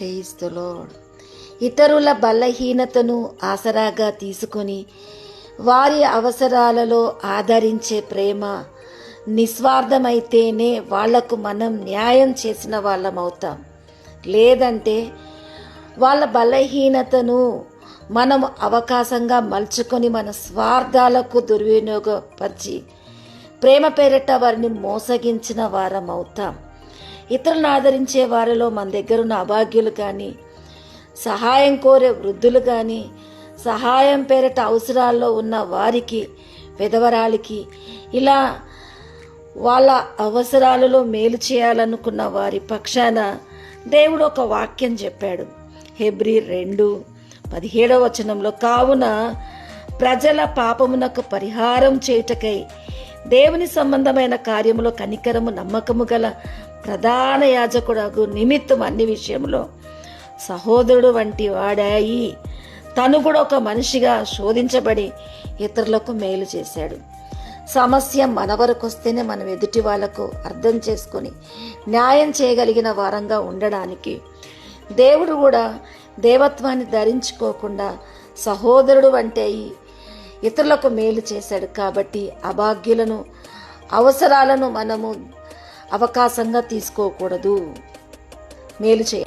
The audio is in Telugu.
ప్రేయిస్ ద లార్డ్ ఇతరుల బలహీనతను ఆసరాగా తీసుకొని వారి అవసరాలలో ఆదరించే ప్రేమ నిస్వార్థమైతేనే వాళ్ళకు మనం న్యాయం చేసిన వాళ్ళం అవుతాం. లేదంటే వాళ్ళ బలహీనతను మనం అవకాశంగా మలుచుకొని మన స్వార్థాలకు దుర్వినియోగపరిచి ప్రేమ పేరిట వారిని మోసగించిన వారం అవుతాం. ఇతరులను ఆదరించే వారిలో మన దగ్గర ఉన్న అభాగ్యులు కానీ సహాయం కోరే వృద్ధులు కానీ సహాయం పేరిట అవసరాల్లో ఉన్న వారికి విధవరాలికి ఇలా వాళ్ళ అవసరాలలో మేలు చేయాలనుకున్న వారి పక్షాన దేవుడు ఒక వాక్యం చెప్పాడు. హెబ్రి రెండు పదిహేడవ వచనంలో కావున ప్రజల పాపమునకు పరిహారం చేయుటకై దేవుని సంబంధమైన కార్యములో కనికరము నమ్మకము గల ప్రధాన యాజకుడగు నిమిత్తం అన్ని విషయంలో సహోదరుడు వంటి వాడాయి తను కూడా ఒక మనిషిగా శోధించబడి ఇతరులకు మేలు చేశాడు. సమస్య మన వరకు వస్తేనే మనం ఎదుటి వాళ్ళకు అర్థం చేసుకొని న్యాయం చేయగలిగిన వారంగా ఉండడానికి దేవుడు కూడా దేవత్వాన్ని ధరించుకోకుండా సహోదరుడు అంటే ఇతరులకు మేలు చేశాడు కాబట్టి అభాగ్యులను అవసరాలను మనము అవకాశంగా తీసుకోకూడదు. మేలు చేయ